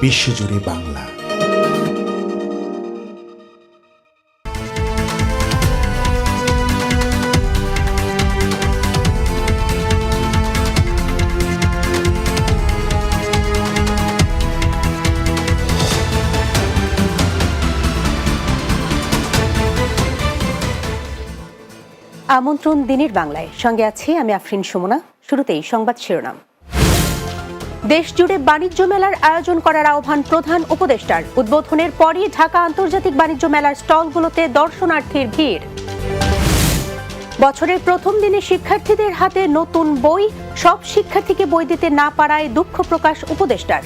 বিশ্বজুড়ে বাংলা। আমন্ত্রণ দিনের বাংলায়। সঙ্গে আছি আমি আফরিন সুমনা। শুরুতেই সংবাদ শিরোনাম। দেশ জুড়ে বাণিজ্য মেলার আয়োজন করার আহ্বান প্রধান উপদেষ্টার। উদ্বোধনের পরই ঢাকা আন্তর্জাতিক বাণিজ্য মেলার স্টলগুলোতে দর্শনার্থীর ভিড়। বছরের প্রথম দিনে শিক্ষার্থীদের হাতে নতুন বই, সব শিক্ষার্থীকে বই দিতে না পারায় দুঃখ প্রকাশ উপদেষ্টার।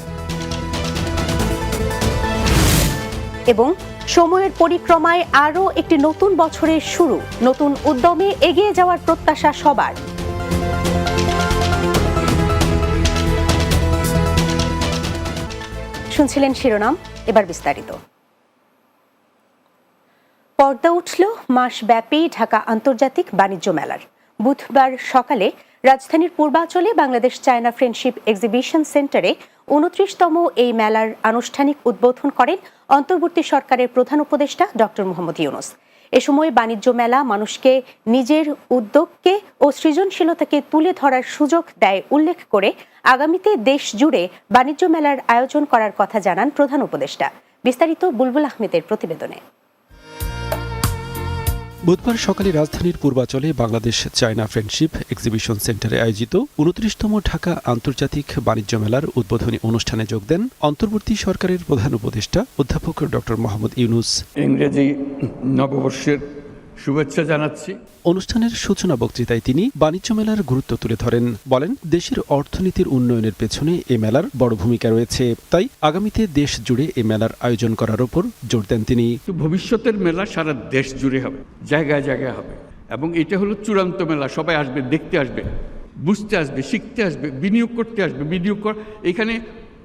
এবং সময়ের পরিক্রমায় আরও একটি নতুন বছরের শুরু, নতুন উদ্যমে এগিয়ে যাওয়ার প্রত্যাশা সবার। শুনছিলেন শিরোনাম, এবার বিস্তারিত। পর্দা উঠল মাসব্যাপী ঢাকা আন্তর্জাতিক বাণিজ্য মেলার। বুধবার সকালে রাজধানীর পূর্বাঞ্চলে বাংলাদেশ চায়না ফ্রেন্ডশিপ এক্সিবিশন সেন্টারে উনত্রিশতম এই মেলার আনুষ্ঠানিক উদ্বোধন করেন অন্তর্বর্তী সরকারের প্রধান উপদেষ্টা ডক্টর মোহাম্মদ ইউনুস। এ সময় বাণিজ্য মেলা মানুষকে, নিজের উদ্যোগকে ও সৃজনশীলতাকে তুলে ধরার সুযোগ দেয় উল্লেখ করে আগামীতে দেশ জুড়ে বাণিজ্য মেলার আয়োজন করার কথা জানান প্রধান উপদেষ্টা। বিস্তারিত বুলবুল আহমেদের প্রতিবেদনে। বুধবার সকালে রাজধানীর পূর্বাচলে বাংলাদেশ চায়না ফ্রেন্ডশিপ এক্সিবিশন সেন্টারে আয়োজিত উনত্রিশতম ঢাকা আন্তর্জাতিক বাণিজ্য মেলার উদ্বোধনী অনুষ্ঠানে যোগ দেন অন্তর্বর্তী সরকারের প্রধান উপদেষ্টা অধ্যাপক ড মোহাম্মদ ইউনুস। ইংরেজি নববর্ষের শুভেচ্ছা জানাচ্ছি। অনুষ্ঠানের সূচনা বক্তৃতায় তিনি বাণিজ্য মেলার গুরুত্ব তুলে ধরেন। বলেন দেশের অর্থনীতির উন্নয়নের পেছনে এ মেলার বড় ভূমিকা রয়েছে। তাই আগামীতে দেশ জুড়ে এ মেলার আয়োজন করার ওপর জোর দেন তিনি। ভবিষ্যতের মেলা সারা দেশ জুড়ে হবে জায়গায় জায়গায় হবে। এবং এটা হলো চূড়ান্ত মেলা সবাই আসবে দেখতে আসবে বুঝতে আসবে শিখতে আসবে বিনিয়োগ করতে আসবে বিনিয়োগ কর এখানে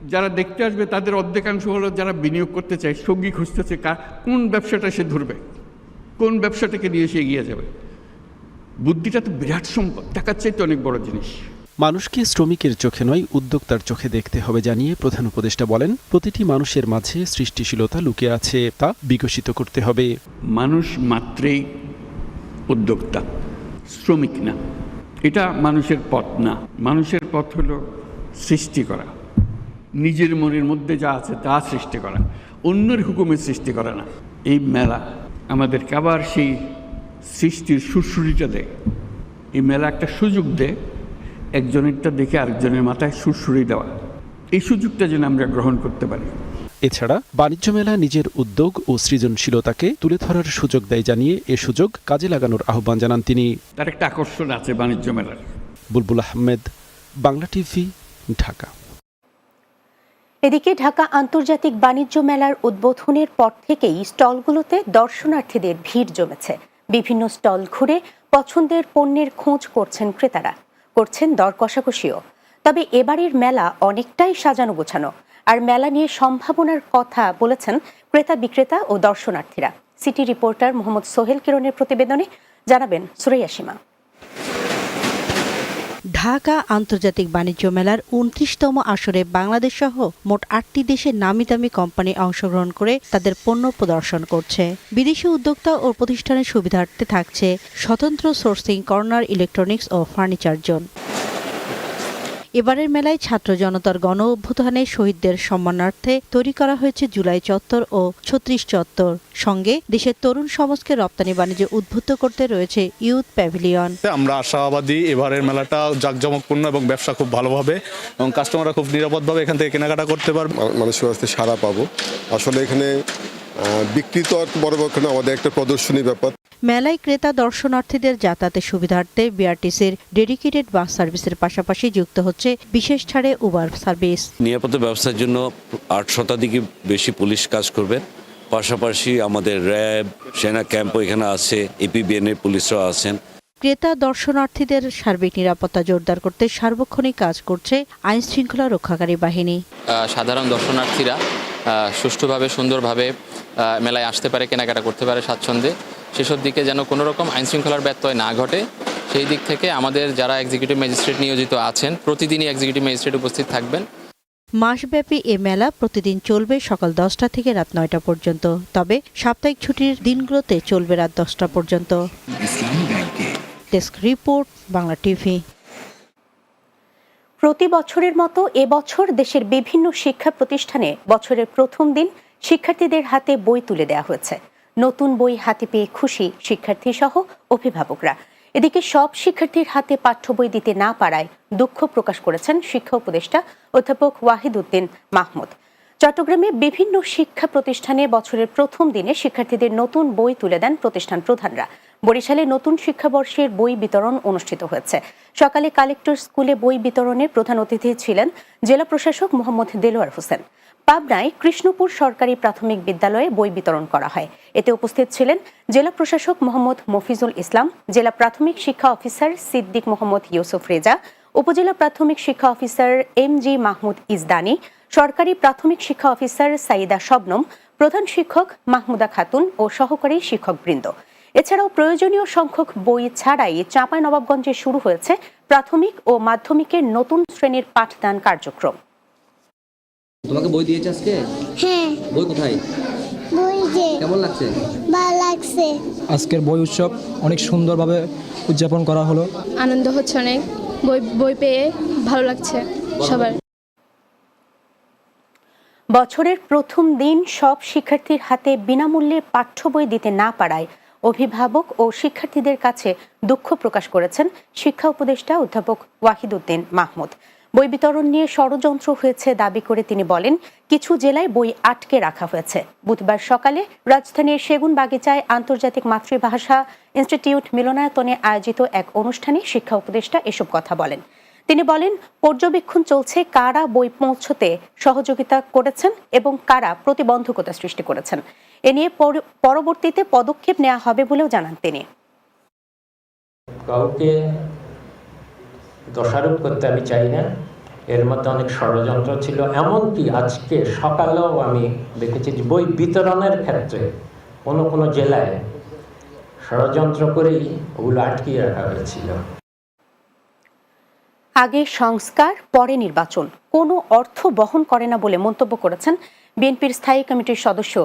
যারা দেখতে আসবে তাদের অর্ধেকাংশ হলো যারা বিনিয়োগ করতে চায় সঙ্গী খুঁজতেছে কার কোন ব্যবসাটা সে ধরবে? কোন ব্যবসাটাকে নিয়ে সে এগিয়ে যাবে? বুদ্ধিটা তো বিরাট সম্পদ টাকার চাইতে অনেক বড় জিনিস। মানুষকে শ্রমিকের চোখে নয় উদ্যোক্তার চোখে দেখতে হবে জানিয়ে প্রধান উপদেষ্টা বলেন প্রতিটি মানুষের মাঝে সৃষ্টিশীলতা লুকে আছে তা বিকশিত করতে হবে। মানুষ মাত্রেই উদ্যোক্তা শ্রমিক না। এটা মানুষের পথ না। মানুষের পথ হলো সৃষ্টি করা। নিজের মনের মধ্যে যা আছে তা সৃষ্টি করা। অন্যের হুকুমের সৃষ্টি করা না। এই মেলা আমাদেরকে আবার সেই সৃষ্টির সুরসুরিটা দেয় এই মেলা একটা সুযোগ দেয় একজনেরটা দেখে আরেকজনের মাথায় সুরসুরি দেওয়া। এই সুযোগটা যেন আমরা গ্রহণ করতে পারি। এছাড়া বাণিজ্য মেলা নিজের উদ্যোগ ও সৃজনশীলতাকে তুলে ধরার সুযোগ দেয় জানিয়ে এ সুযোগ কাজে লাগানোর আহ্বান জানান তিনি। তার একটা আকর্ষণ আছে বাণিজ্য মেলার। বুলবুল আহমেদ বাংলা টিভি ঢাকা। এদিকে ঢাকা আন্তর্জাতিক বাণিজ্য মেলার উদ্বোধনের পর থেকেই স্টলগুলোতে দর্শনার্থীদের ভিড় জমেছে। বিভিন্ন স্টল ঘুরে পছন্দের পণ্যের খোঁজ করছেন ক্রেতারা। করছেন দর কষাকষিও। তবে এবারের মেলা অনেকটাই সাজানো গোছানো। আর মেলা নিয়ে সম্ভাবনার কথা বলেছেন ক্রেতা বিক্রেতা ও দর্শনার্থীরা। সিটি রিপোর্টার মোহাম্মদ সোহেল কিরণের প্রতিবেদনে জানাবেন সুরাইয়া সীমা। ঢাকা আন্তর্জাতিক বাণিজ্য মেলার উনত্রিশতম আসরে বাংলাদেশ সহ মোট আটটি দেশের নামি দামি কোম্পানি অংশগ্রহণ করে তাদের পণ্য প্রদর্শন করছে। বিদেশি উদ্যোক্তা ও প্রতিষ্ঠানের সুবিধার্থে থাকছে স্বতন্ত্র সোর্সিং কর্নার ইলেকট্রনিক্স ও ফার্নিচার জোন। এবারের মেলায় ছাত্র জনতার গণ অভ্যুত্থানে শহীদদের সম্মানার্থে তৈরি করা হয়েছে জুলাই চত্বর ও ছত্রিশ চত্বর। সঙ্গে দেশের তরুণ সমাজকে রপ্তানি বাণিজ্যে উদ্বুদ্ধ করতে রয়েছে ইউথ প্যাভিলিয়ন। আমরা আশাবাদী এবারের মেলাটা জাঁকজমকপূর্ণ এবং ব্যবসা খুব ভালোভাবে এবং কাস্টমাররা খুব নিরাপদভাবে এখান থেকে কেনাকাটা করতে পারবে। মানুষের কাছে সাড়া পাবো। আসলে এখানে বিক্রি তো আর বড় ব্যাপার না আমাদের একটা প্রদর্শনী ব্যাপার। মেলায় ক্রেতা দর্শনার্থীদের যাতায়াতের সুবিধার্থে বিআরটিসির ডেডিকেটেড বাস সার্ভিসের পাশাপাশি যুক্ত হচ্ছে বিশেষ ছাড়ে উবার সার্ভিস। নিরাপত্তা ব্যবস্থার জন্য আট শতাধিক বেশি পুলিশ কাজ করবে। পাশাপাশি আমাদের র্যাব সেনা ক্যাম্পও এখানে আছে এপিবিএন এর পুলিশরাও আছেন। ক্রেতা দর্শনার্থীদের সার্বিক নিরাপত্তা জোরদার করতে সার্বক্ষণিক কাজ করছে আইন শৃঙ্খলা রক্ষাকারী বাহিনী। সাধারণ দর্শনার্থীরা সুষ্ঠুভাবে সুন্দরভাবে মেলায় আসতে পারে কেনাকাটা করতে পারে স্বাচ্ছন্দ্যে। সেসব দিকে যেন কোনো রকম আইন শৃঙ্খলার ব্যত্যয় না ঘটে। সেই দিক থেকে আমাদের যারা এক্সিকিউটিভ ম্যাজিস্ট্রেট নিয়োজিত আছেন প্রতিদিনই এক্সিকিউটিভ ম্যাজিস্ট্রেট উপস্থিত থাকবেন। মাসব্যাপী এ মেলা প্রতিদিন চলবে সকাল দশটা থেকে রাত নয়টা পর্যন্ত। তবে সাপ্তাহিক ছুটির দিনগুলোতে চলবে রাত দশটা পর্যন্ত। Desk report Bangla TV. প্রতি বছরের মতো এবছর দেশের বিভিন্ন শিক্ষা প্রতিষ্ঠানে বছরের প্রথম দিন শিক্ষার্থীদের হাতে বই তুলে দেওয়া হয়েছে। নতুন বই হাতে পেয়ে খুশি শিক্ষার্থী সহ অভিভাবকরা। এদিকে সব শিক্ষার্থীর হাতে পাঠ্য বই দিতে না পারায় দুঃখ প্রকাশ করেছেন শিক্ষা উপদেষ্টা অধ্যাপক ওয়াহিদ উদ্দিন মাহমুদ। চট্টগ্রামে বিভিন্ন শিক্ষা প্রতিষ্ঠানে বছরের প্রথম দিনে শিক্ষার্থীদের নতুন বই তুলে দেন প্রতিষ্ঠান প্রধানরা। বরিশালে নতুন শিক্ষাবর্ষের বই বিতরণ অনুষ্ঠিত হয়েছে। সকালে কালেক্টর স্কুলে বই বিতরণের প্রধান অতিথি ছিলেন জেলা প্রশাসক মোহাম্মদ দেলোয়ার হোসেন। পাবনায় কৃষ্ণপুর সরকারি প্রাথমিক বিদ্যালয়ে বই বিতরণ করা হয়। এতে উপস্থিত ছিলেন জেলা প্রশাসক মোহাম্মদ মফিজুল ইসলাম, জেলা প্রাথমিক শিক্ষা অফিসার সিদ্দিক মোহাম্মদ ইউসুফ রেজা, উপজেলা প্রাথমিক শিক্ষা officer M G Mahmud Izdani সরকারি প্রাথমিক শিক্ষা অফিসার সাইদা শবনম, প্রধান শিক্ষক মাহমুদা খাতুন ও সহকারী শিক্ষকবৃন্দ। এছাড়াও প্রয়োজনীয় সংখ্যক বই ছাড়াই চাঁপাই নবাবগঞ্জে শুরু হয়েছে প্রাথমিক ও মাধ্যমিকের নতুন শ্রেণির পাঠদান কার্যক্রম। তোমাকে বই দিয়েছে আজকে? হ্যাঁ। বই কোথায়? বই যে কেমন লাগছে? ভালো লাগছে। আজকের বই উৎসব অনেক সুন্দরভাবে উদযাপন করা হলো। আনন্দ হচ্ছে অনেক। বই বই পেয়ে ভালো লাগছে সবার। বছরের প্রথম দিন সব শিক্ষার্থীর হাতে বিনামূল্যে পাঠ্য বই দিতে না পারায় অভিভাবক ও শিক্ষার্থীদের কাছে দুঃখ প্রকাশ করেছেন শিক্ষা উপদেষ্টা অধ্যাপক ওয়াহিদ উদ্দিন মাহমুদ। বই বিতরণ নিয়ে ষড়যন্ত্র হয়েছে দাবি করে তিনি বলেন, কিছু জেলায় বই আটকে রাখা হয়েছে। বুধবার সকালে রাজধানীর সেগুন বাগিচায় আন্তর্জাতিক মাতৃভাষা ইনস্টিটিউট মিলনায়তনে আয়োজিত এক অনুষ্ঠানে শিক্ষা উপদেষ্টা এসব কথা বলেন। তিনি বলেন, পর্যবেক্ষণ চলছে কারা বই পৌঁছতে সহযোগিতা করেছেন এবং কারা প্রতিবন্ধকতা সৃষ্টি করেছেন। এ নিয়ে পরবর্তীতে পদক্ষেপ নেওয়া হবে বলেও জানান তিনি। কাউকে দোষারোপ করতে আমি চাই না। এর মধ্যে অনেক ষড়যন্ত্র ছিল। এমনকি আজকে সকালেও আমি দেখেছি যে বই বিতরণের ক্ষেত্রে কোনো কোনো জেলায় ষড়যন্ত্র করেই ওগুলো আটকিয়ে রাখা হয়েছিল। আগে সংস্কার, পরে নির্বাচন। কোনো অর্থ বহন করে না বলে মন্তব্য করেছেন বিএনপির স্থায়ী কমিটির সদস্য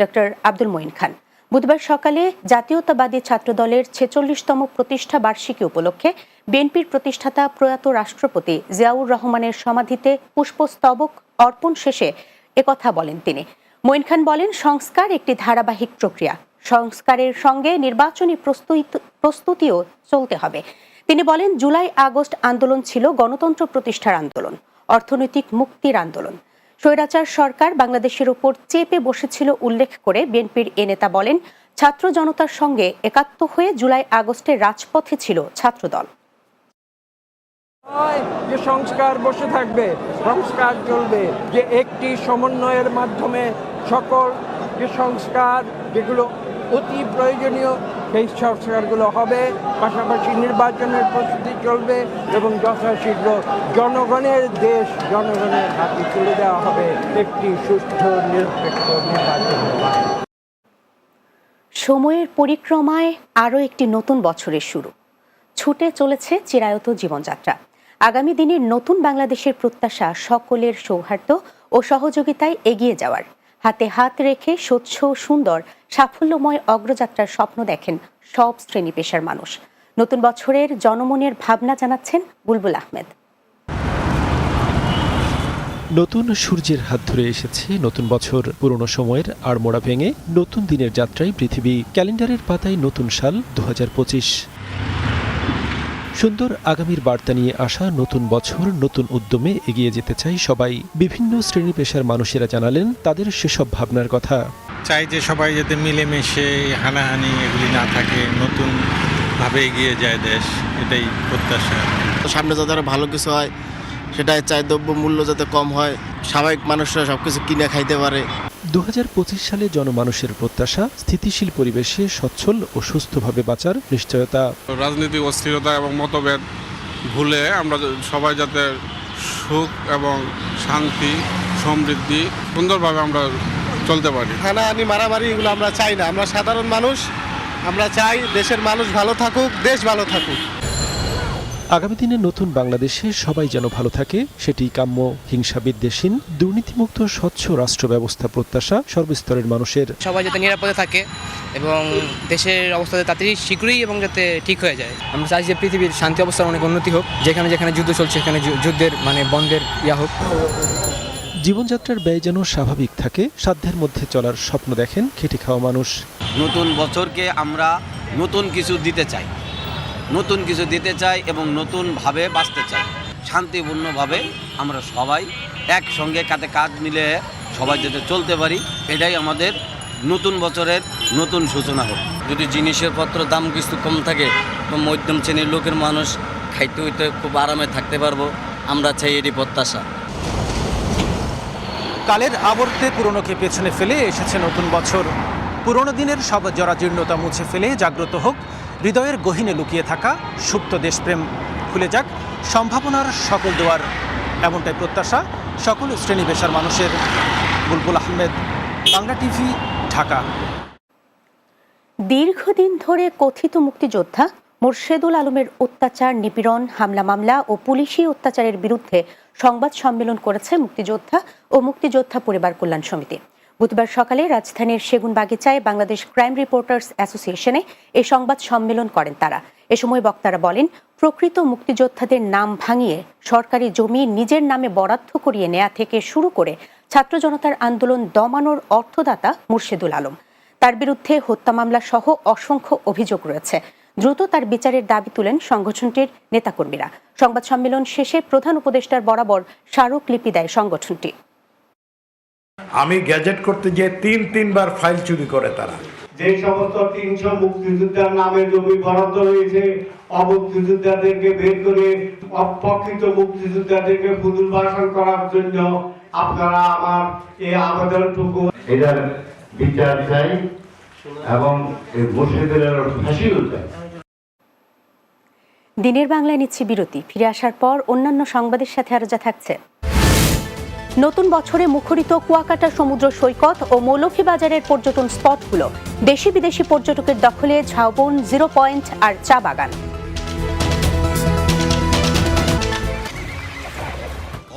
ডক্টর আব্দুল মঈন খান। বুধবার সকালে জাতীয়তাবাদী ছাত্রদলের ছেচল্লিশতম প্রতিষ্ঠা বার্ষিকী উপলক্ষে বিএনপির প্রতিষ্ঠাতা প্রয়াত রাষ্ট্রপতি জিয়াউর রহমানের সমাধিতে পুষ্পস্তবক অর্পণ শেষে একথা বলেন তিনি। মঈন খান বলেন, সংস্কার একটি ধারাবাহিক প্রক্রিয়া। সংস্কারের সঙ্গে নির্বাচনী প্রস্তুতি- প্রস্তুতিও চলতে হবে। তিনি বলেন, জুলাই আগস্ট আন্দোলন ছিল গণতন্ত্র প্রতিষ্ঠার আন্দোলন, অর্থনৈতিক মুক্তির আন্দোলন। স্বৈরাচার সরকার বাংলাদেশের উপর চেপে বসেছিল উল্লেখ করে বিএনপির এ নেতা বলেন, ছাত্র জনতার সঙ্গে একাত্ম হয়ে জুলাই আগস্টে রাজপথে ছিল ছাত্রদল। যে সংস্কার বসে থাকবে, সংস্কার চলবে, যে একটি সমন্বয়ের মাধ্যমে সকল যে সংস্কার, যেগুলো অতি প্রয়োজনীয় সেই সংস্কারগুলো হবে, পাশাপাশি নির্বাচনের প্রস্তুতি চলবে এবং যথাশীঘ্র জনগণের দেশ জনগণের হাতে তুলে দেওয়া হবে একটি সুষ্ঠু, নিরপেক্ষ নির্বাচন সময়ের পরিক্রমায় আরও একটি নতুন বছরের শুরু। ছুটে চলেছে চিরায়ত জীবনযাত্রা। আগামী দিনের নতুন বাংলাদেশের প্রত্যাশা সকলের সৌহার্দ্য ও সহযোগিতায় এগিয়ে যাওয়ার। হাতে হাত রেখে স্বচ্ছ সুন্দর, সাফল্যময় অগ্রযাত্রার স্বপ্ন দেখেন সব শ্রেণি পেশার মানুষ। নতুন বছরের জনমনের ভাবনা জানাচ্ছেন বুলবুল আহমেদ। নতুন সূর্যের হাত ধরে এসেছে নতুন বছর, পুরনো সময়ের আড়মোড়া ভেঙে নতুন দিনের যাত্রায় পৃথিবী ক্যালেন্ডারের পাতায় নতুন সাল দু হাজার পঁচিশ। সুন্দর আগামীর বার্তা নিয়ে আসা নতুন বছর নতুন উদ্যমে এগিয়ে যেতে চাই সবাই। বিভিন্ন শ্রেণি পেশার মানুষেরা জানালেন তাদের সেসব ভাবনার কথা। চাই যে সবাই যাতে মিলেমিশে হানাহানি এগুলি না থাকে নতুন ভাবে এগিয়ে যায় দেশ এটাই প্রত্যাশা। সামনে যাতে আরও ভালো কিছু হয় সেটাই চাই দ্রব্য মূল্য যাতে কম হয় স্বাভাবিক মানুষরা সবকিছু কিনে খাইতে পারে। দু হাজার পঁচিশ সালে জনমানুষের প্রত্যাশা স্থিতিশীল পরিবেশে সচ্ছল ও সুস্থভাবে বাঁচার নিশ্চয়তা। রাজনৈতিক অস্থিরতা এবং মতভেদ ভুলে আমরা সবাই যাতে সুখ এবং শান্তি সমৃদ্ধি সুন্দরভাবে আমরা চলতে পারি। হানাহানি মারামারি এগুলো আমরা চাই না। আমরা সাধারণ মানুষ আমরা চাই দেশের মানুষ ভালো থাকুক দেশ ভালো থাকুক। আগামী দিনে নতুন বাংলাদেশে সবাই যেন ভালো থাকে সেটি কাম্য হিংসা বিদ্বেষহীন দুর্নীতিমুক্ত স্বচ্ছ রাষ্ট্র ব্যবস্থা প্রত্যাশা সর্বস্তরের মানুষের। সবাই যাতে নিরাপদে থাকে এবং দেশের অবস্থা যাতে তাড়াতাড়ি শীঘ্রই এবং যাতে ঠিক হয়ে যায়। আমরা চাই যে পৃথিবীর শান্তি অবস্থার অনেক উন্নতি হোক যেখানে যেখানে যুদ্ধ চলছে সেখানে যুদ্ধের মানে বন্ধের ইয়া হোক। জীবনযাত্রার ব্যয় যেন স্বাভাবিক থাকে সাধ্যের মধ্যে চলার স্বপ্ন দেখেন খেটে খাওয়া মানুষ। নতুন বছরকে আমরা নতুন কিছু দিতে চাই। নতুন কিছু দিতে চাই এবং নতুনভাবে বাঁচতে চাই। শান্তিপূর্ণভাবে আমরা সবাই একসঙ্গে কাঁধে কাঁধ মিলে সবাই যাতে চলতে পারি এটাই আমাদের নতুন বছরের নতুন সূচনা হোক। যদি জিনিসের পত্র দাম কিছু কম থাকে তো মধ্যম শ্রেণির লোকের মানুষ খাইতে হইতে খুব আরামে থাকতে পারব। আমরা চাই এটি প্রত্যাশা। কালের আবর্তে পুরনোকে পেছনে ফেলে এসেছে নতুন বছর। পুরনো দিনের সব জরাজীর্ণতা মুছে ফেলে জাগ্রত হোক হৃদয়ের গহীনে লুকিয়ে থাকা সুপ্ত দেশপ্রেম খুলে যাক। সম্ভাবনার সকল দুয়ার এমনটাই প্রত্যাশা। সকল শ্রেণি পেশার মানুষের। বুলবুল আহমেদ, বাংলা টিভি, ঢাকা। দীর্ঘদিন ধরে কথিত মুক্তিযোদ্ধা মোর্শেদুল আলমের অত্যাচার, নিপীড়ন, হামলা মামলা ও পুলিশি অত্যাচারের বিরুদ্ধে সংবাদ সম্মেলন করেছে মুক্তিযোদ্ধা ও মুক্তিযোদ্ধা পরিবার কল্যাণ সমিতি। বুধবার সকালে রাজধানীর সেগুনবাগিচায় বাংলাদেশ ক্রাইম রিপোর্টার্স অ্যাসোসিয়েশনে এই সংবাদ সম্মেলন করেন তারা। এ সময় বক্তারা বলেন, প্রকৃত মুক্তিযোদ্ধাদের নাম ভাঙিয়ে সরকারি জমি নিজের নামে বরাদ্দ করিয়ে নেয়া থেকে শুরু করে ছাত্র জনতার আন্দোলন দমানোর অর্থদাতা মুর্শেদুল আলম। তার বিরুদ্ধে হত্যা মামলা সহ অসংখ্য অভিযোগ রয়েছে। দ্রুত তার বিচারের দাবি তুলেন সংগঠনটির নেতাকর্মীরা। সংবাদ সম্মেলন শেষে প্রধান উপদেষ্টার বরাবর স্মারকলিপি দেয় সংগঠনটি। আমি গ্যাজেট করতে গিয়ে তিন তিনবার ফাইল চুরি করে তারা। যে সমস্ত তিনশো মুক্তিযোদ্ধার নামে জমি বরাদ্দ রয়েছে অমুক্তিযোদ্ধাদেরকে বের করে অপ্রকৃত মুক্তিযোদ্ধাদেরকে পুনর্বাসন করার জন্য আপনারা আমার এই আবেদনটুকু এটার বিচার চাই এবং এই মুর্শিদের ফাঁসিও চাই। দিনের বাংলায় নিচ্ছি বিরতি ফিরে আসার পর অন্যান্য সংবাদের সাথে আরও যা থাকছে। নতুন বছরে মুখরিত কুয়াকাটা সমুদ্র সৈকত ও মৌলভীবাজারের পর্যটন স্পটগুলো দেশি বিদেশি পর্যটকের দখলে ঝাউবন জিরো পয়েন্ট আর চা বাগান।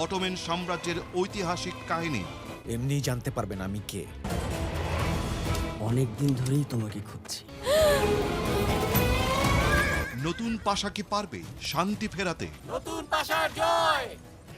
অটোমেন সাম্রাজ্যের ঐতিহাসিক কাহিনী। এমনি জানতে পারবেন আমি কে। অনেক দিন ধরেই তোমাকে খুঁজছি। নতুন পাশা কি পারবে? শান্তি ফেরাতে। নতুন পাশার জয়!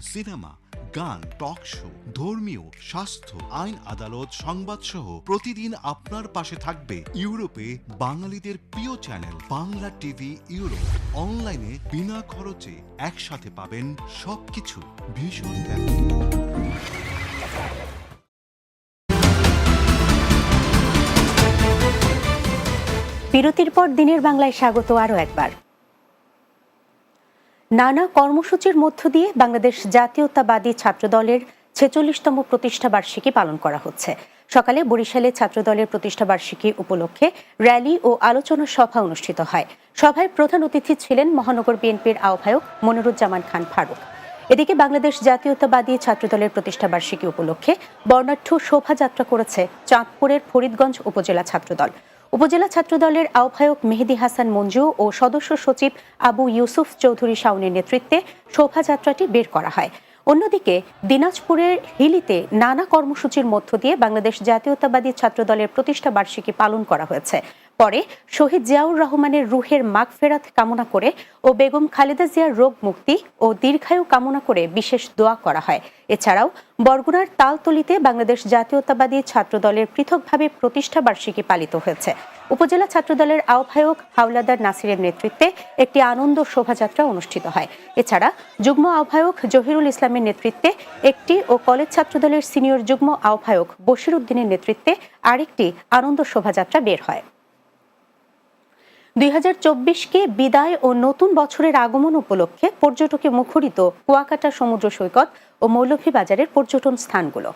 সিনেমা, গান, টক শো, ধর্মীয়, স্বাস্থ্য, আইন, আদালত, সংবাদ সহ প্রতিদিন আপনার পাশে থাকবে ইউরোপে বাঙালিদের প্রিয় চ্যানেল বাংলা টিভি ইউরোপ। অনলাইনে বিনা খরচে একসাথে পাবেন সবকিছু। ভীষণ বিরতির পর দিনের বাংলায় স্বাগত আরও একবার। নানা কর্মসূচির মধ্য দিয়ে বাংলাদেশ জাতীয়তাবাদী ছাত্রদলের ছেচল্লিশতম প্রতিষ্ঠা বার্ষিকী পালন করা হচ্ছে। সকালে বরিশালে ছাত্রদলের প্রতিষ্ঠা বার্ষিকী উপলক্ষে র্যালি ও আলোচনা সভা অনুষ্ঠিত হয়। সভায় প্রধান অতিথি ছিলেন মহানগর বিএনপির আহ্বায়ক মনিরুজ্জামান খান ফারুক। এদিকে বাংলাদেশ জাতীয়তাবাদী ছাত্রদলের প্রতিষ্ঠা বার্ষিকী উপলক্ষে বর্ণাঢ্য শোভাযাত্রা করেছে চাঁদপুরের ফরিদগঞ্জ উপজেলা ছাত্রদল। উপজেলা ছাত্রদলের আহ্বায়ক মেহেদি হাসান মঞ্জু ও সদস্য সচিব আবু ইউসুফ চৌধুরী শাওনের নেতৃত্বে শোভাযাত্রাটি বের করা হয়। অন্যদিকে দিনাজপুরের হিলিতে নানা কর্মসূচির মধ্য দিয়ে বাংলাদেশ জাতীয়তাবাদী ছাত্রদলের প্রতিষ্ঠা বার্ষিকী পালন করা হয়েছে। পরে শহীদ জিয়াউর রহমানের রুহের মাগফেরাত কামনা করে ও বেগম খালেদা জিয়ার রোগ মুক্তি ও দীর্ঘায়ু কামনা করে বিশেষ দোয়া করা হয়। এছাড়াও বরগুনার তালতলিতে বাংলাদেশ জাতীয়তাবাদী ছাত্রদলের পৃথকভাবে প্রতিষ্ঠা বার্ষিকী পালিত হয়েছে। উপজেলা ছাত্রদলের আহ্বায়ক হাওলাদার নাসিরের নেতৃত্বে একটি আনন্দ শোভাযাত্রা অনুষ্ঠিত হয়। এছাড়া যুগ্ম আহ্বায়ক জহিরুল ইসলামের নেতৃত্বে একটি ও কলেজ ছাত্রদলের সিনিয়র যুগ্ম আহ্বায়ক বশির উদ্দিনের নেতৃত্বে আরেকটি আনন্দ শোভাযাত্রা বের হয়। দুই চব্বিশকে বিদায় ও নতুন বছরের আগমন উপলক্ষে পর্যটকে মুখরিত কুয়াকাটা সমুদ্র সৈকত ও মৌলভীবাজারের পর্যটন স্থানগুলো।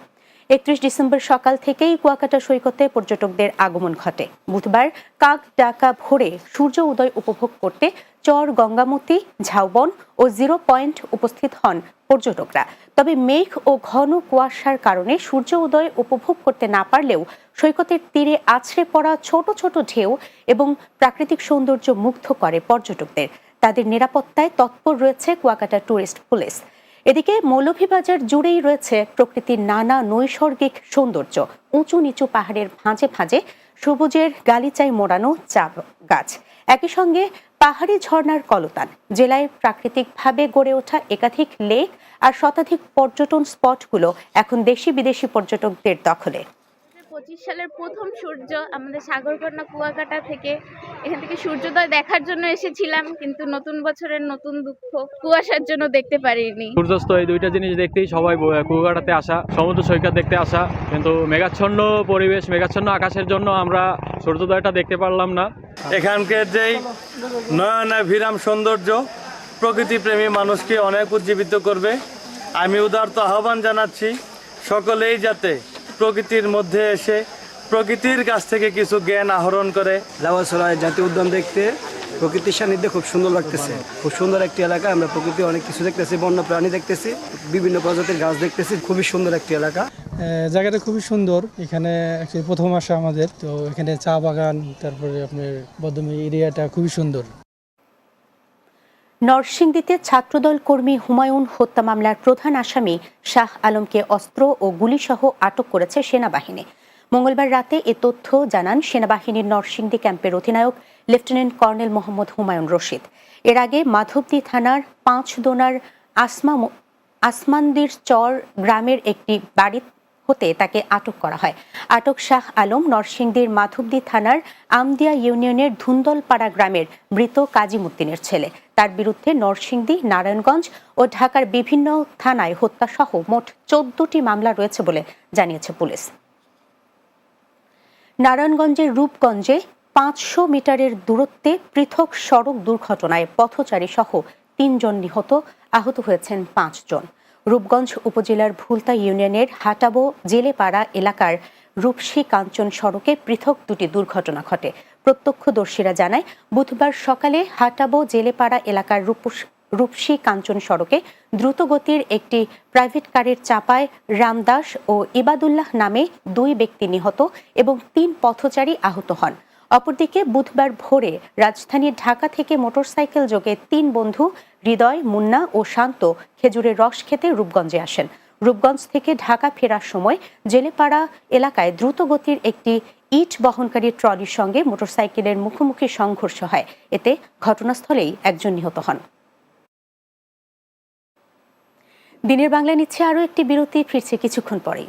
একত্রিশ ডিসেম্বর সকাল থেকেই কুয়াকাটা সৈকতে পর্যটকদের আগমন ঘটে। বুধবার কাক ডাকা ভোরে সূর্য উদয় উপভোগ করতে চর, গঙ্গামতি, ঝাউবন ও জিরো পয়েন্ট উপস্থিত হন পর্যটকরা। তবে মেঘ ও ঘন কুয়াশার কারণে সূর্য উদয় উপভোগ করতে না পারলেও সৈকতের তীরে আছড়ে পড়া ছোট ছোট ঢেউ এবং প্রাকৃতিক সৌন্দর্য মুগ্ধ করে পর্যটকদের। তাদের নিরাপত্তায় তৎপর রয়েছে কুয়াকাটা ট্যুরিস্ট পুলিশ। এদিকে মৌলভীবাজার জুড়েই রয়েছে প্রকৃতির নানা নৈসর্গিক সৌন্দর্য। উঁচু নিচু পাহাড়ের ভাঁজে ভাঁজে সবুজের গালিচায় মোড়ানো চা গাছ। একই সঙ্গে পাহাড়ি ঝর্ণার কলতান, জেলায় প্রাকৃতিকভাবে গড়ে ওঠা একাধিক লেক আর শতাধিক পর্যটন স্পটগুলো এখন দেশি বিদেশি পর্যটকদের দখলে। সালের প্রথম সূর্য আমাদের সাগরকন্যা কুয়াকাটা থেকে এখান থেকে সূর্যোদয় দেখার জন্য এসেছিলাম কিন্তু নতুন বছরের নতুন দুঃখ কুয়াশার জন্য দেখতে পারিনি। সূর্যাস্ত এই দুইটা জিনিস দেখতেই সবাই কুয়াকাটাতে আসা সমুদ্র সৈকত দেখতে আসা কিন্তু মেঘাচ্ছন্ন পরিবেশ মেঘাচ্ছন্ন আকাশের জন্য আমরা সূর্যোদয়টা দেখতে পারলাম না। এখানকার যেই নয়নাভিরাম সৌন্দর্য প্রকৃতিপ্রেমী মানুষকে অনেক উজ্জীবিত করবে। আমি উদারত আহ্বান জানাচ্ছি সকলেই যাতে প্রকৃতির মধ্যে এসে প্রকৃতির কাছ থেকে কিছু জ্ঞান আহরণ করে। লাওয়াছড়ায় জাতীয় উদ্যান দেখতে প্রকৃতির সান্নিধ্যে খুব সুন্দর লাগতেছে। খুব সুন্দর একটি এলাকা আমরা প্রকৃতি অনেক কিছু দেখতেছি বন্য প্রাণী দেখতেছি বিভিন্ন প্রজাতির গাছ দেখতেছি খুবই সুন্দর একটি এলাকা। আহ, জায়গাটা খুবই সুন্দর এখানে actually প্রথম আসা আমাদের তো এখানে চা বাগান তারপরে আপনার বদমি এরিয়াটা খুবই সুন্দর। নরসিংদীতে ছাত্রদল কর্মী হুমায়ুন হত্যা মামলার প্রধান আসামি শাহ আলমকে অস্ত্র ও গুলিসহ আটক করেছে সেনাবাহিনী। মঙ্গলবার রাতে এ তথ্য জানান সেনাবাহিনীর নরসিংদী ক্যাম্পের অধিনায়ক লেফটেন্যান্ট কর্নেল মোহাম্মদ হুমায়ুন রশিদ। এর আগে মাধবদী থানার পাঁচ দোনার আসমা আসমানদির চর গ্রামের একটি বাড়ি হতে তাকে আটক করা হয়। আটক শাহ আলম নরসিংদীর মাধবদী থানার আমদিয়া ইউনিয়নের ধুন্দলপাড়া গ্রামের মৃত কাজিমুদ্দিনের ছেলে। তার বিরুদ্ধে নরসিংদী, নারায়ণগঞ্জ ও ঢাকার বিভিন্ন থানায় হত্যাসহ মোট চোদ্দটি মামলা রয়েছে বলে জানিয়েছে পুলিশ। নারায়ণগঞ্জের রূপগঞ্জে পাঁচশো মিটারের দূরত্বে পৃথক সড়ক দুর্ঘটনায় পথচারী সহ তিনজন নিহত, আহত হয়েছেন পাঁচজন। রূপগঞ্জ উপজেলার ভুলতা ইউনিয়নের হাটাবো জেলেপাড়া এলাকার রূপসী কাঞ্চন সড়কে পৃথক দুটি দুর্ঘটনা ঘটে। প্রত্যক্ষদর্শীরা জানায়, বুধবার সকালে হাটাবো জেলেপাড়া এলাকার রূপস কাঞ্চন সড়কে দ্রুতগতির একটি প্রাইভেট কারের চাপায় রামদাস ও ইবাদুল্লাহ নামে দুই ব্যক্তি নিহত এবং তিন পথচারী আহত হন। অপরদিকে বুধবার ভোরে রাজধানীর ঢাকা থেকে মোটরসাইকেল যোগে তিন বন্ধু হৃদয়, মুন্না ও শান্ত খেজুরের রস খেতে রূপগঞ্জে আসেন। রূপগঞ্জ থেকে ঢাকা ফেরার সময় জেলেপাড়া এলাকায় দ্রুতগতির একটি ইট বহনকারী ট্রলির সঙ্গে মোটরসাইকেলের মুখোমুখি সংঘর্ষ হয়। এতে ঘটনাস্থলেই একজন নিহত হন। দিনের বাংলা নিচ্ছে আরও একটি বিরতি, ফিরছে কিছুক্ষণ পরেই।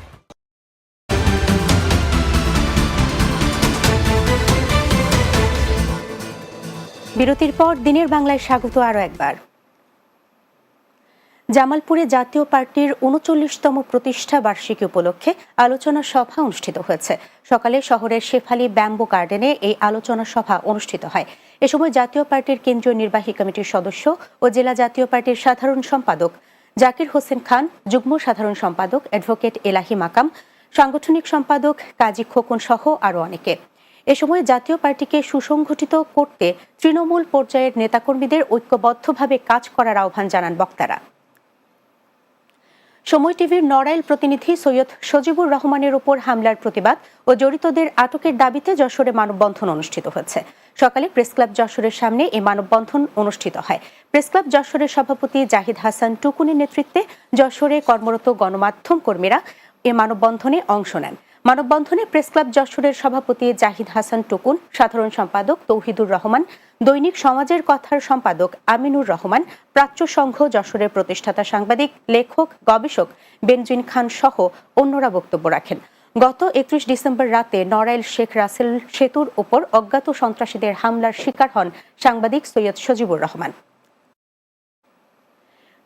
বিরতির পর দিনের বাংলায় স্বাগত আরও একবার। জামালপুরে জাতীয় পার্টির উনচল্লিশতম প্রতিষ্ঠা বার্ষিকী উপলক্ষে আলোচনা সভা অনুষ্ঠিত হয়েছে। সকালে শহরের শেফালি ব্যাম্বো গার্ডেনে এই আলোচনা সভা অনুষ্ঠিত হয়। এ সময় জাতীয় পার্টির কেন্দ্রীয় নির্বাহী কমিটির সদস্য ও জেলা জাতীয় পার্টির সাধারণ সম্পাদক জাকির হোসেন খান, যুগ্ম সাধারণ সম্পাদক অ্যাডভোকেট এলাহি মাকাম, সাংগঠনিক সম্পাদক কাজী খোকন সহ আরও অনেকে। এ সময় জাতীয় পার্টিকে সুসংগঠিত করতে তৃণমূল পর্যায়ের নেতাকর্মীদের ঐক্যবদ্ধভাবে কাজ করার আহ্বান জানান বক্তারা। সময় টিভির নড়াইল প্রতিনিধি সৈয়দ সজিবুর রহমানের উপর হামলার প্রতিবাদ ও জড়িতদের আটকের দাবিতে যশোরে মানববন্ধন অনুষ্ঠিত হয়েছে। সকালে প্রেসক্লাব যশোরের সামনে এই মানববন্ধন অনুষ্ঠিত হয়। প্রেসক্লাব যশোরের সভাপতি জাহিদ হাসান টুকুনের নেতৃত্বে যশোরে কর্মরত গণমাধ্যম কর্মীরা এ মানববন্ধনে অংশ নেন। মানববন্ধনে প্রেসক্লাব যশোরের সভাপতি জাহিদ হাসান টুকুন, সাধারণ সম্পাদক তৌহিদুর রহমান, দৈনিক সমাজের কথার সম্পাদক আমিনুর রহমান, প্রাচ্য সংঘ যশোরের প্রতিষ্ঠাতা সাংবাদিক, লেখক, গবেষক বেনজিন খান সহ অন্যরা বক্তব্য রাখেন। গত একত্রিশ ডিসেম্বর রাতে নড়াইল শেখ রাসেল সেতুর ওপর অজ্ঞাত সন্ত্রাসীদের হামলার শিকার হন সাংবাদিক সৈয়দ সজিবুর রহমান।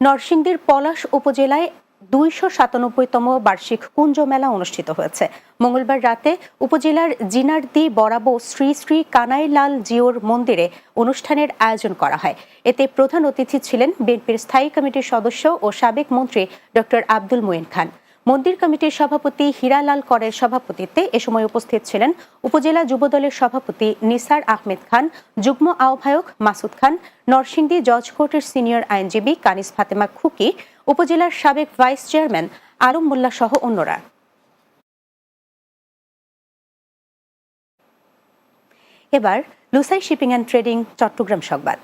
নরসিংদীর পলাশ উপজেলায় দুইশো সাতানব্বইতম বার্ষিক কুঞ্জ মেলা অনুষ্ঠিত হয়েছে। মঙ্গলবার রাতে উপজেলার জিনারদি বরাবো শ্রী শ্রী কানাইলাল জিওর মন্দিরে অনুষ্ঠানের আয়োজন করা হয়। এতে প্রধান অতিথি ছিলেন বিএনপির স্থায়ী কমিটির সদস্য ও সাবেক মন্ত্রী ডক্টর আব্দুল মুইন খান। মন্দির কমিটির সভাপতি হীরালাল করের সভাপতিত্বে এ সময় উপস্থিত ছিলেন উপজেলা যুবদলের সভাপতি নিসার আহমেদ খান, যুগ্ম আহ্বায়ক মাসুদ খান, নরসিংদী জজ কোর্টের সিনিয়র আইনজীবী কানিস ফাতেমা খুকি উপজেলার সাবেক ভাইস চেয়ারম্যান আলম মোল্লা সহ অন্যরা। এবার Lushai shipping and trading, Chattogram সংবাদ।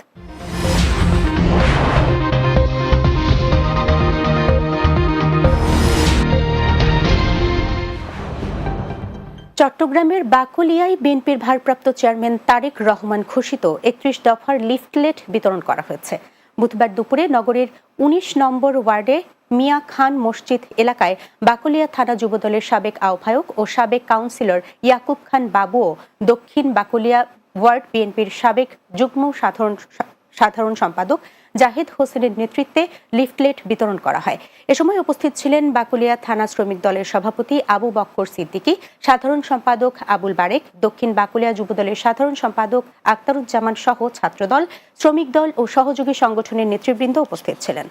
চট্টগ্রামের বাকুলিয়ায় বিএনপির ভারপ্রাপ্ত চেয়ারম্যান তারেক রহমান ঘোষিত একত্রিশ দফার লিফলেট বিতরণ করা হয়েছে। বুধবার দুপুরে নগরের ১৯ নম্বর ওয়ার্ডে মিয়া খান মসজিদ এলাকায় বাকুলিয়া থানা যুবদলের সাবেক আহ্বায়ক ও সাবেক কাউন্সিলর ইয়াকুব খান বাবুও দক্ষিণ বাকুলিয়া ওয়ার্ড বিএনপির সাবেক যুগ্ম সাধারণ সাধারণ সম্পাদক জাহিদ হোসেনের নেতৃত্বে লিফলেট বিতরণ করা হয়। এ সময় উপস্থিত ছিলেন বাকুলিয়া থানা শ্রমিক দলের সভাপতি আবু বক্কর সিদ্দিকী, সাধারণ সম্পাদক আবুল বারেক, দক্ষিণ বাকুলিয়া যুবদলের সাধারণ সম্পাদক আক্তারুজ্জামান সহ ছাত্রদল, শ্রমিক দল ও সহযোগী সংগঠনের নেতৃবৃন্দ উপস্থিত ছিলেন।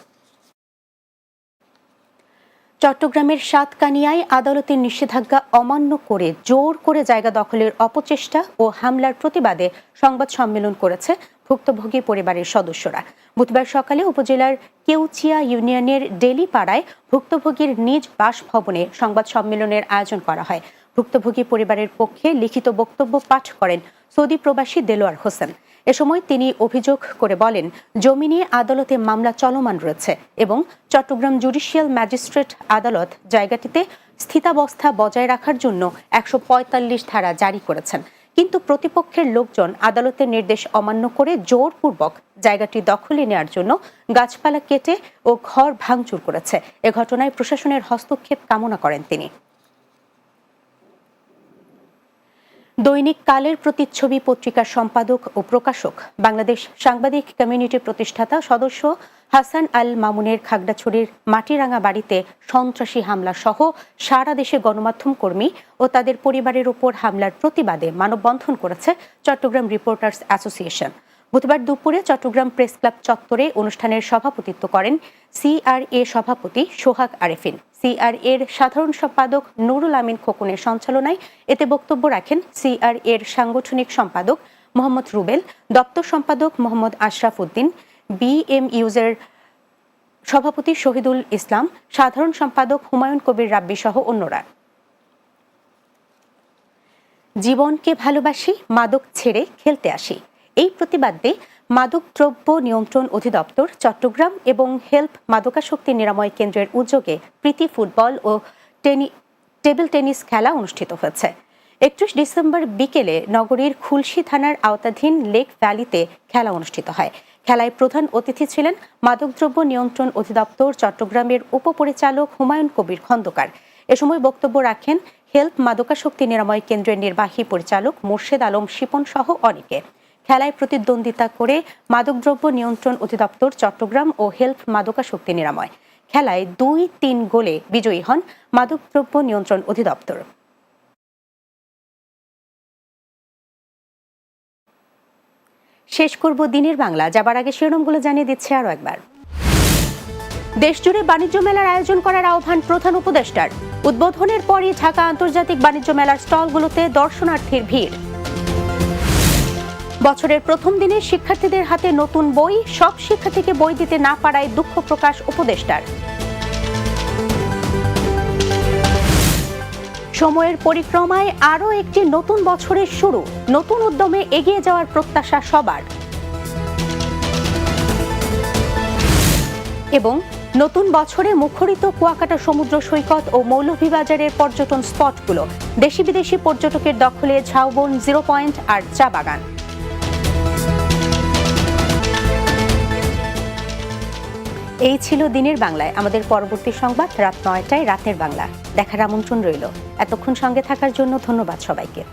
চট্টগ্রামের সাতকানিয়ায় আদালতের নিষেধাজ্ঞা অমান্য করে জোর করে জায়গা দখলের অপচেষ্টা ও হামলার প্রতিবাদে সংবাদ সম্মেলন করেছে ভুক্তভোগী পরিবারের সদস্যরা। বুধবার সকালে উপজেলার কেউচিয়া ইউনিয়নের ডেলি পাড়ায় ভুক্তভোগীর নিজ বাসভবনে সংবাদ সম্মেলনের আয়োজন করা হয়। ভুক্তভোগী পরিবারের পক্ষে লিখিত বক্তব্য পাঠ করেন সৌদি প্রবাসী দেলোয়ার হোসেন। এ সময় তিনি অভিযোগ করে বলেন, জমি নিয়ে আদালতে মামলা চলমান রয়েছে এবং চট্টগ্রাম জুডিশিয়াল ম্যাজিস্ট্রেট আদালত জায়গাটিতে স্থিতাবস্থা বজায় রাখার জন্য একশো পঁয়তাল্লিশ ধারা জারি করেছেন। কিন্তু প্রতিপক্ষের লোকজন আদালতের নির্দেশ অমান্য করে জোরপূর্বক জায়গাটি দখলে নেওয়ার জন্য গাছপালা কেটে ও ঘর ভাঙচুর করেছে। এ ঘটনায় প্রশাসনের হস্তক্ষেপ কামনা করেন তিনি। দৈনিক কালের প্রতিচ্ছবি পত্রিকার সম্পাদক ও প্রকাশক, বাংলাদেশ সাংবাদিক কমিউনিটি প্রতিষ্ঠাতা সদস্য হাসান আল মামুনের খাগড়াছড়ির মাটিরাঙ্গা বাড়িতে সন্ত্রাসী হামলা সহ সারা দেশে গণমাধ্যম কর্মী ও তাদের পরিবারের উপর হামলার প্রতিবাদে মানববন্ধন করেছে চট্টগ্রাম রিপোর্টার্স অ্যাসোসিয়েশন। বুধবার দুপুরে চট্টগ্রাম প্রেস ক্লাব চত্বরে অনুষ্ঠানের সভাপতিত্ব করেন সিআরএ সভাপতি সোহাগ আরেফিন। সিআর এর সাধারণ সম্পাদক নুরুল আমিন খোকনের সঞ্চালনায় এতে বক্তব্য রাখেন সিআর এর সাংগঠনিক সম্পাদক মোহাম্মদ রুবেল, দপ্তর সম্পাদক মোহাম্মদ আশরাফ উদ্দিন বিএমইউজের সভাপতি শহীদুল ইসলাম, সাধারণ সম্পাদক হুমায়ুন কবির রাব্বি সহ অন্যরা। জীবনকে ভালোবাসি, মাদক ছেড়ে খেলতে আসি। এই প্রতিবাদে মাদকদ্রব্য নিয়ন্ত্রণ অধিদপ্তর, চট্টগ্রাম এবং হেল্প মাদকাসক্তি নিরাময় কেন্দ্রের উদ্যোগে প্রীতি ফুটবল ও টেনি, টেবিল টেনিস খেলা অনুষ্ঠিত হয়েছে। একত্রিশ ডিসেম্বর বিকেলে নগরীর খুলশি থানার আওতাধীন লেক ভ্যালিতে খেলা অনুষ্ঠিত হয়। খেলায় প্রধান অতিথি ছিলেন মাদকদ্রব্য নিয়ন্ত্রণ অধিদপ্তর, চট্টগ্রামের উপপরিচালক হুমায়ুন কবির খন্দকার। এ সময় বক্তব্য রাখেন হেল্প মাদকাসক্তি নিরাময় কেন্দ্রের নির্বাহী পরিচালক মোর্শেদ আলম শিপন সহ অনেকে। খেলায় প্রতিদ্বন্দ্বিতা করে মাদকদ্রব্য নিয়ন্ত্রণ অধিদপ্তর চট্টগ্রাম ও হেল্প মাদকাসক্তি নিরাময়। খেলায় দুই তিন গোলে বিজয়ী হন মাদকদ্রব্য নিয়ন্ত্রণ অধিদপ্তর। শেষ করব দিনের বাংলা। যাবার আগে শিরোনামগুলো জানিয়ে দিচ্ছে আরও একবার। দেশজুড়ে বাণিজ্য মেলার আয়োজন করার আহ্বান প্রধান উপদেষ্টার। উদ্বোধনের পরই ঢাকা আন্তর্জাতিক বাণিজ্য মেলার স্টলগুলোতে দর্শনার্থীর ভিড়। বছরের প্রথম দিনে শিক্ষার্থীদের হাতে নতুন বই, সব শিক্ষার্থীকে বই দিতে না পারায় দুঃখ প্রকাশ উপদেষ্টার। সময়ের পরিক্রমায় আরও একটি নতুন বছরের শুরু, নতুন উদ্যমে এগিয়ে যাওয়ার প্রত্যাশা সবার। এবং নতুন বছরে মুখরিত কুয়াকাটা সমুদ্র সৈকত ও মৌলভীবাজারের পর্যটন স্পটগুলো দেশি বিদেশি পর্যটকের দখলে ঝাউবন জিরো পয়েন্ট আর চা বাগান। এই ছিল দিনের বাংলায়। আমাদের পরবর্তী সংবাদ রাত নয়টায় রাতের বাংলা। দেখার আমন্ত্রণ রইল। এতক্ষণ সঙ্গে থাকার জন্য ধন্যবাদ সবাইকে।